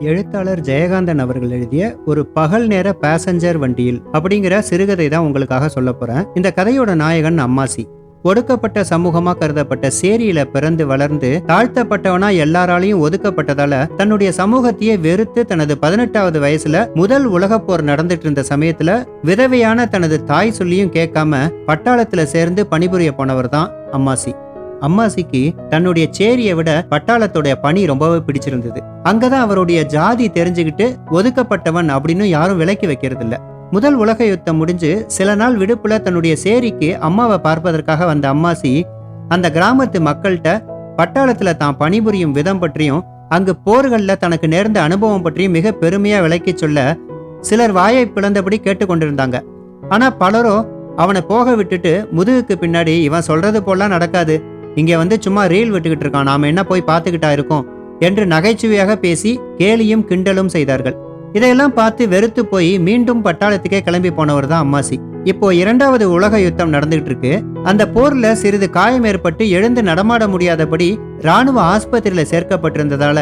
எழுத்தாளர் ஜெயகாந்தன் அவர்கள் எழுதிய ஒரு பகல் நேர பேசஞ்சர் வண்டியில் அப்படிங்கிற சிறுகதை தான் உங்களுக்காக சொல்ல போறேன். இந்த கதையோட நாயகன் அம்மாசி. ஒடுக்கப்பட்ட சமூகமா கருதப்பட்ட சேரியில பிறந்து வளர்ந்து தாழ்த்தப்பட்டவனா எல்லாராலையும் ஒதுக்கப்பட்டதால தன்னுடைய சமூகத்தையே வெறுத்து தனது பதினெட்டாவது வயசுல முதல் உலகப்போர் நடந்துட்டு இருந்த சமயத்துல விதவையான தனது தாய் சொல்லியும் கேட்காம பட்டாளத்துல சேர்ந்து பணிபுரிய போனவர் தான் அம்மாசி. அம்மாசிக்கு தன்னுடைய சேரியை விட பட்டாளத்துடைய பணி ரொம்பவே பிடிச்சிருந்தது. அங்கதான் அவருடைய ஜாதி தெரிஞ்சுக்கிட்டு ஒதுக்கப்பட்டவன் அப்படின்னு யாரும் விலக்கி வைக்கிறது இல்ல முதல் உலக யுத்தம் முடிஞ்சு சில நாள் விடுப்புல தன்னுடைய சேரிக்கு அம்மாவை பார்ப்பதற்காக வந்த அம்மாசி அந்த கிராமத்து மக்கள்கிட்ட பட்டாளத்துல தான் பணிபுரியும் விதம் பற்றியும் அங்கு போர்களில் தனக்கு நேர்ந்த அனுபவம் பற்றியும் மிக பெருமையா விளக்கி சொல்ல சிலர் வாயை பிளந்தபடி கேட்டுக்கொண்டிருந்தாங்க. ஆனா பலரோ அவனை போக விட்டுட்டு முதுகுக்கு பின்னாடி இவன் சொல்றது போலாம் நடக்காது. இங்கே வந்து சும்மா ரீல் விட்டுக்கிட்டு இருக்கான் நாம் என்ன போய் பார்த்துக்கிட்டா இருக்கோம்? என்று நகைச்சுவையாக பேசி கேலியும் கிண்டலும் செய்தார்கள். இதையெல்லாம் பார்த்து வெறுத்து போய் மீண்டும் பட்டாளத்துக்கே கிளம்பி போனவர் தான் அம்மாசி. இப்போ இரண்டாவது உலக யுத்தம் நடந்துகிட்டு இருக்கு அந்த போர்ல சிறிது காயம் ஏற்பட்டு எழுந்து நடமாட முடியாதபடி ராணுவ ஆஸ்பத்திரியில சேர்க்கப்பட்டிருந்ததால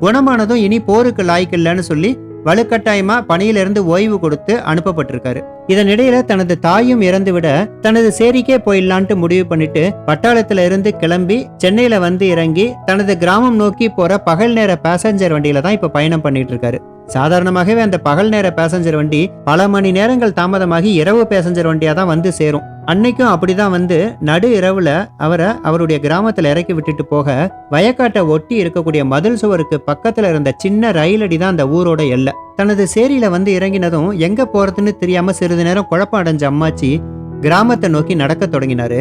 குணமானதும் இனி போருக்கு லாய்க்கில்லைன்னு சொல்லி வலுக்கட்டாயமா பணியிலிருந்து ஓய்வு கொடுத்து அனுப்பப்பட்டிருக்காரு. இதனிடையில தனது தாயும் இறந்துவிட தனது சேரிக்கே போயிடலான்ட்டு முடிவு பண்ணிட்டு பட்டாளத்துல இருந்து கிளம்பி சென்னையில வந்து இறங்கி தனது கிராமம் நோக்கி போற பகல் நேர பேசஞ்சர் வண்டியில தான் இப்ப பயணம் பண்ணிட்டு இருக்காரு. சாதாரணமாகவே அந்த பகல் நேர பேசஞ்சர் வண்டி பல மணி நேரங்கள் தாமதமாகி இரவு பேசஞ்சர் வண்டியாக தான் வந்து சேரும். அன்னைக்கும் அப்படிதான் வந்து நடு இரவுல அவரை அவருடைய கிராமத்தில் இறக்கி விட்டுட்டு போக வயக்காட்டை ஒட்டி இருக்கக்கூடிய மதில் சுவருக்கு பக்கத்தில் இருந்த சின்ன ரயிலடி தான் அந்த ஊரோட எல்லை. தனது சேரியில வந்து இறங்கினதும் எங்க போறதுன்னு தெரியாம சிறிது நேரம் குழப்பம் அடைஞ்ச அம்மாச்சி கிராமத்தை நோக்கி நடக்க தொடங்கினாரு.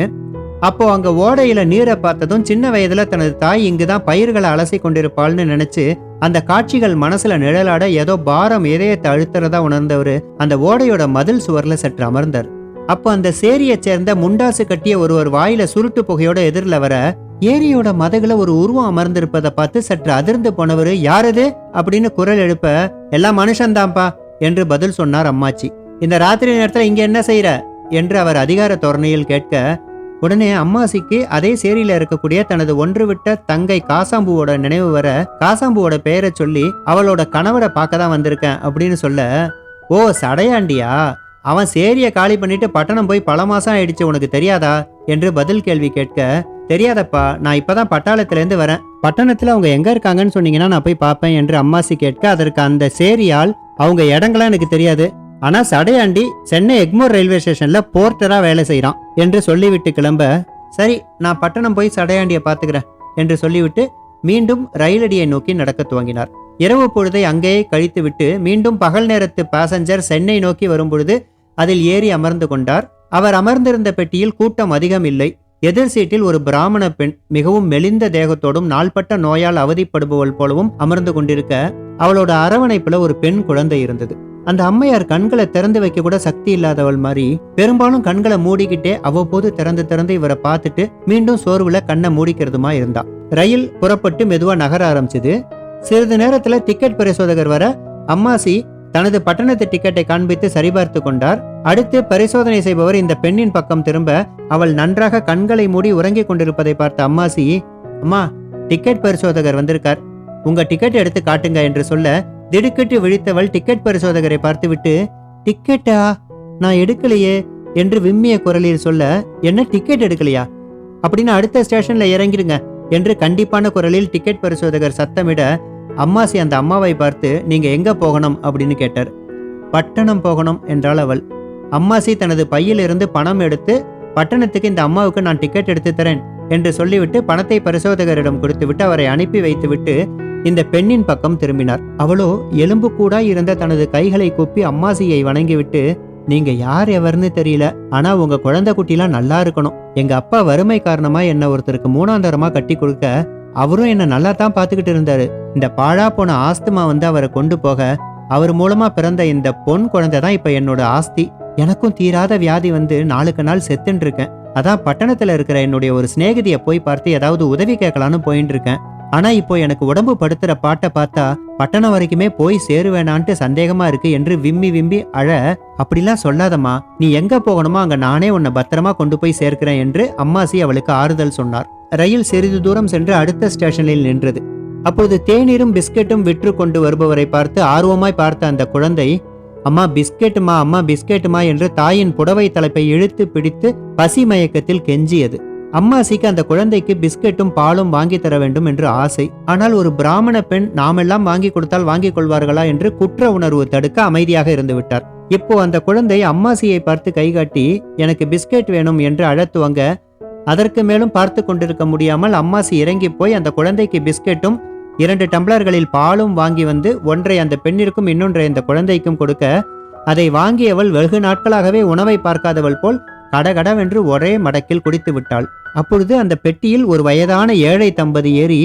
அப்போ அங்க ஓடையில நீரை பார்த்ததும் சின்ன வயதுல தனது தாய் இங்குதான் பயிர்களை அலசி கொண்டிருப்பாள்னு நினைச்சு அந்த காட்சிகள் மனசுல நிழலாட ஏதோ பாரம் இதயத்தை அழுத்துறதா உணர்ந்தவர் அந்த ஓடையோட மதில் சுவர்ல சற்று அமர்ந்தார். அப்போ அந்த சேரியை சேர்ந்த முண்டாசு கட்டிய ஒருவர் வாயில சுருட்டு புகையோட எதிரில் வர ஏரியோட மதகுல ஒரு உருவம் அமர்ந்திருப்பதை பார்த்து சற்று அதிர்ந்து போனவர் யாரது? அப்படின்னு குரல் எழுப்ப எல்லாம் மனுஷன்தான்ப்பா என்று பதில் சொன்னார் அம்மாச்சி. இந்த ராத்திரி நேரத்துல இங்க என்ன செய்யற என்று அவர் அதிகார தோரணையில் கேட்க உடனே அம்மாசிக்கு அதே சேரியில இருக்கக்கூடிய தனது ஒன்று விட்ட தங்கை காசாம்புவோட நினைவு வர காசாம்புவோட பெயரை சொல்லி அவளோட கணவரை பார்க்க தான் வந்திருக்கேன் அப்படின்னு சொல்ல ஓ சடையாண்டியா? அவன் சேரியை காலி பண்ணிட்டு பட்டணம் போய் பல மாசம் ஆயிடுச்சு உனக்கு தெரியாதா? என்று பதில் கேள்வி கேட்க தெரியாதப்பா நான் இப்பதான் பட்டாளத்திலேருந்து வரேன். பட்டணத்துல அவங்க எங்க இருக்காங்கன்னு சொன்னீங்கன்னா நான் போய் பார்ப்பேன் என்று அம்மாசி கேட்க அதற்கு அந்த சேரியால் அவங்க இடங்களாம் எனக்கு தெரியாது. ஆனா சடையாண்டி சென்னை எக்மோர் ரயில்வே ஸ்டேஷன்ல போர்ட்டரா வேலை செய்யறான் என்று சொல்லிவிட்டு கிளம்ப சரி நான் பட்டணம் போய் சடையாண்டியை பார்த்துக்கிறேன் என்று சொல்லிவிட்டு மீண்டும் ரயிலடியை நோக்கி நடக்க துவங்கினார். இரவு பொழுதை அங்கேயே கழித்துவிட்டு மீண்டும் பகல் நேரத்து பாசஞ்சர் சென்னை நோக்கி வரும்பொழுது அதில் ஏறி அமர்ந்து கொண்டார். அவர் அமர்ந்திருந்த பெட்டியில் கூட்டம் அதிகம் இல்லை. எதிர் சீட்டில் ஒரு பிராமண பெண் மிகவும் மெலிந்த தேகத்தோடும் நாள்பட்ட நோயால் அவதிப்படுபவள் போலவும் அமர்ந்து கொண்டிருக்க அவளோட அரவணைப்புல ஒரு பெண் குழந்தை இருந்தது. அந்த அம்மையார் கண்களை திறந்து வைக்க கூட சக்தி இல்லாதவள் மாதிரி பெரும்பாலும் கண்களை மூடிக்கிட்டே அவ்வப்போது திறந்து திறந்து இவரை பார்த்துட்டு மீண்டும் சோர்வுல கண்ணை மூடிக்கிறதுமா இருந்தா. ரயில் புறப்பட்டு மெதுவா நகர ஆரம்பிச்சது. சிறிது நேரத்துல டிக்கெட் பரிசோதகர் வர அம்மாசி தனது பட்டணத்து டிக்கெட்டை காண்பித்து சரிபார்த்து கொண்டார். அடுத்து பரிசோதனை செய்பவர் இந்த பெண்ணின் பக்கம் திரும்ப அவள் நன்றாக கண்களை மூடி உறங்கிக் கொண்டிருப்பதை பார்த்த அம்மாசி அம்மா டிக்கெட் பரிசோதகர் வந்திருக்கார். உங்க டிக்கெட் எடுத்து காட்டுங்க என்று சொல்ல திடுக்கிட்டு விழித்தவள் டிக்கெட் பரிசோதகரை பார்த்துவிட்டு டிக்கெட்டா நான் எடுக்கலையே என்று விம்மிய குரலில் சொல்ல என்ன டிக்கெட் எடுக்கலையா? அப்படின்னு அடுத்த ஸ்டேஷன்ல இறங்கிடுங்க என்று கண்டிப்பான குரலில் டிக்கெட் பரிசோதகர் சத்தமிட அம்மாசி அந்த அம்மாவை பார்த்து நீங்க எங்க போகணும்? அப்படின்னு கேட்டார். பட்டணம் போகணும் என்றாள் அவள். அம்மாசி தனது பையிலிருந்து பணம் எடுத்து பட்டணத்துக்கு இந்த அம்மாவுக்கு நான் டிக்கெட் எடுத்து தரேன் என்று சொல்லிவிட்டு பணத்தை பரிசோதகரிடம் கொடுத்துவிட்டு அவரை அனுப்பி வைத்துவிட்டு இந்த பெண்ணின் பக்கம் திரும்பினார். அவளோ எலும்பு கூட இருந்த தனது கைகளை கொப்பி அம்மாசியை வணங்கிவிட்டு நீங்க யார் எவர்னு தெரியல ஆனா உங்க குழந்தை குட்டிலாம் நல்லா இருக்கணும். எங்க அப்பா வறுமை காரணமா என்ன ஒருத்தருக்கு மூணாந்தரமா கட்டி கொடுக்க அவரும் என்ன நல்லா தான் பாத்துக்கிட்டு இருந்தாரு. இந்த பாழா போன ஆஸ்துமா வந்து அவரை கொண்டு போக அவர் மூலமா பிறந்த இந்த பொன் குழந்தை தான் இப்ப என்னோட ஆஸ்தி. எனக்கும் தீராத வியாதி வந்து நாளுக்கு நாள் செத்துன்னு இருக்கேன். அதான் பட்டணத்துல இருக்கிற என்னுடைய ஒரு சிநேகிதியை போய் பார்த்து ஏதாவது உதவி கேட்கலான்னு போயின்னு இருக்கேன். ஆனா இப்போ எனக்கு உடம்பு படுத்துற பாட்டை பார்த்தா பட்டணம் வரைக்குமே போய் சேருவேனான்ட்டு சந்தேகமா இருக்கு என்று விம்மி விம்பி அழ அப்படிலாம் சொல்லாதம்மா. நீ எங்க போகணுமோ அங்க நானே உன்னை பத்திரமா கொண்டு போய் சேர்க்கிறேன் என்று அம்மாசி அவளுக்கு ஆறுதல் சொன்னார். ரயில் சிறிது தூரம் சென்று அடுத்த ஸ்டேஷனில் நின்றது. அப்போது தேநீரும் பிஸ்கெட்டும் விற்று கொண்டு வருபவரை பார்த்து ஆர்வமாய் பார்த்த அந்த குழந்தை அம்மா பிஸ்கெட்டுமா அம்மா பிஸ்கெட்டுமா என்று தாயின் புடவை தலைப்பை இழுத்து பிடித்து பசி மயக்கத்தில் கெஞ்சியது. அம்மாசிக்கு அந்த குழந்தைக்கு பிஸ்கெட்டும் பாலும் வாங்கி தர வேண்டும் என்று ஆசை. ஆனால் ஒரு பிராமண பெண் நாமெல்லாம் வாங்கி கொடுத்தால் வாங்கிக் கொள்வார்களா என்று குற்ற உணர்வு தடுக்க அமைதியாக இருந்து விட்டார். இப்போ அந்த குழந்தை அம்மாசியை பார்த்து கைகாட்டி எனக்கு பிஸ்கெட் வேணும் என்று அழத்துவங்க அதற்கு மேலும் பார்த்து கொண்டிருக்க முடியாமல் அம்மாசி இறங்கி போய் அந்த குழந்தைக்கு பிஸ்கெட்டும் இரண்டு டம்ளர்களில் பாலும் வாங்கி வந்து ஒன்றை அந்த பெண்ணிற்கும் இன்னொன்றை அந்த குழந்தைக்கும் கொடுக்க அதை வாங்கியவள் வெகு நாட்களாகவே உணவை பார்க்காதவள் போல் கடகடவென்று ஒரே மடக்கில் குடித்து விட்டாள் அப்பொழுது அந்த பெட்டியில் ஒரு வயதான ஏழை தம்பதி ஏறி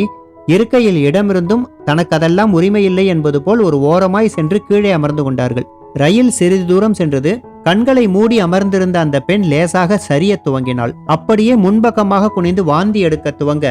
இருக்கையில் இடமிருந்தும் தனக்கு அதெல்லாம் உரிமையில்லை என்பது போல் ஒரு ஓரமாய் சென்று கீழே அமர்ந்து கொண்டார்கள். ரயில் சிறிது தூரம் சென்றது. கண்களை மூடி அமர்ந்திருந்த அந்த பெண் லேசாக சரிய துவங்கினாள். அப்படியே முன்பக்கமாக குனிந்து வாந்தி எடுக்க துவங்க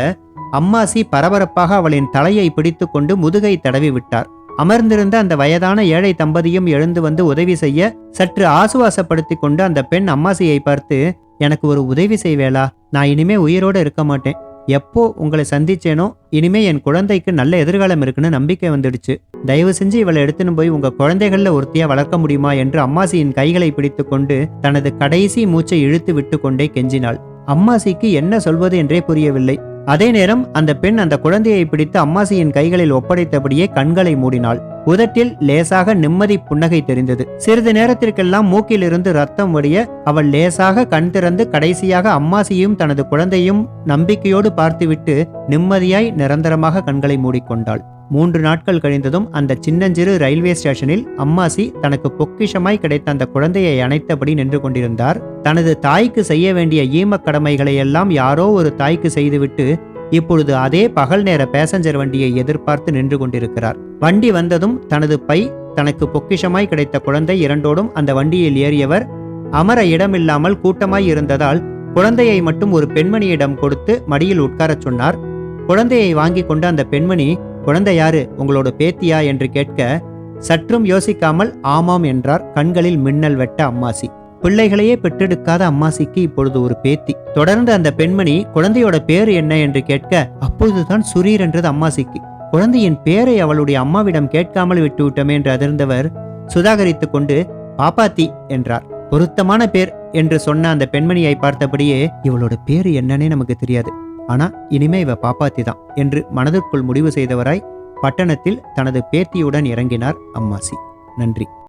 அம்மாசி பரபரப்பாக அவளின் தலையை பிடித்து கொண்டு முதுகை தடவி விட்டார். அமர்ந்திருந்த அந்த வயதான ஏழை தம்பதியும் எழுந்து வந்து உதவி செய்ய சற்று ஆசுவாசப்படுத்தி கொண்டு அந்த பெண் அம்மாசியை பார்த்து எனக்கு ஒரு உதவி செய்வேளா நான் இனிமே உயிரோடு இருக்க மாட்டேன். எப்போ உங்களை சந்திச்சேனோ இனிமே என் குழந்தைக்கு நல்ல எதிர்காலம் இருக்குன்னு நம்பிக்கை வந்துடுச்சு. தயவு செஞ்சு இவளை எடுத்துன்னு போய் உங்க குழந்தைகள்ல ஒருத்தியா வளர்க்க முடியுமா? என்று அம்மாசியின் கைகளை பிடித்து கொண்டு தனது கடைசி மூச்சை இழுத்து விட்டு கொண்டே கெஞ்சினாள். அம்மாசிக்கு என்ன சொல்வது என்றே புரியவில்லை. அதே நேரம் அந்த பெண் அந்த குழந்தையை பிடித்து அம்மாசியின் கைகளில் ஒப்படைத்தபடியே கண்களை மூடினாள். உதட்டில் லேசாக நிம்மதி புன்னகை தெரிந்தது. சிறிது நேரத்திற்கெல்லாம் மூக்கிலிருந்து ரத்தம் வடிய அவள் லேசாக கண் திறந்து கடைசியாக அம்மாசியும் தனது குழந்தையும் நம்பிக்கையோடு பார்த்துவிட்டு நிம்மதியாய் நிரந்தரமாக கண்களை மூடிக்கொண்டாள். மூன்று நாட்கள் கழிந்ததும் அந்த சின்னஞ்சிறு ரயில்வே ஸ்டேஷனில் அம்மாசி தனக்கு பொக்கிஷமாய் கிடைத்த அந்த குழந்தையை அணைத்தபடி நின்று கொண்டிருந்தார். தனது தாய்க்கு செய்ய வேண்டிய ஈமக் கடமைகளை எல்லாம் யாரோ ஒரு தாய்க்கு செய்துவிட்டு இப்பொழுது அதே பகல் நேர பேசஞ்சர் வண்டியை எதிர்பார்த்து நின்று கொண்டிருக்கிறார். வண்டி வந்ததும் தனது பை தனக்கு பொக்கிஷமாய் கிடைத்த குழந்தை இரண்டோடும் அந்த வண்டியில் ஏறியவர் அமர இடமில்லாமல் கூட்டமாய் இருந்ததால் குழந்தையை மட்டும் ஒரு பெண்மணியிடம் கொடுத்து மடியில் உட்காரச் சொன்னார். குழந்தையை வாங்கி கொண்டு அந்த பெண்மணி குழந்தை யாரு? உங்களோட பேத்தியா? என்று கேட்க சற்றும் யோசிக்காமல் ஆமாம் என்றார் கண்களில் மின்னல் வெட்ட அம்மாசி. பிள்ளைகளையே பெற்றெடுக்காத அம்மாசிக்கு இப்பொழுது ஒரு பேத்தி. தொடர்ந்து அந்த பெண்மணி குழந்தையோட பேரு என்ன? என்று கேட்க அப்பொழுதுதான் சுரீர் என்றது அம்மாசிக்கு. குழந்தையின் பேரை அவளுடைய அம்மாவிடம் கேட்காமல் விட்டுவிட்டோமே என்று அதிர்ந்தவர் சுதாகரித்து கொண்டு பாப்பாத்தி என்றார். பொருத்தமான பேர் என்று சொன்ன அந்த பெண்மணியை பார்த்தபடியே இவளோட பேரு என்னன்னே நமக்கு தெரியாது. ஆனா இனிமே இவ பாப்பாத்தி தான் என்று மனதிற்குள் முடிவு செய்தவராய் பட்டணத்தில் தனது பேத்தியுடன் இறங்கினார் அம்மாசி. நன்றி.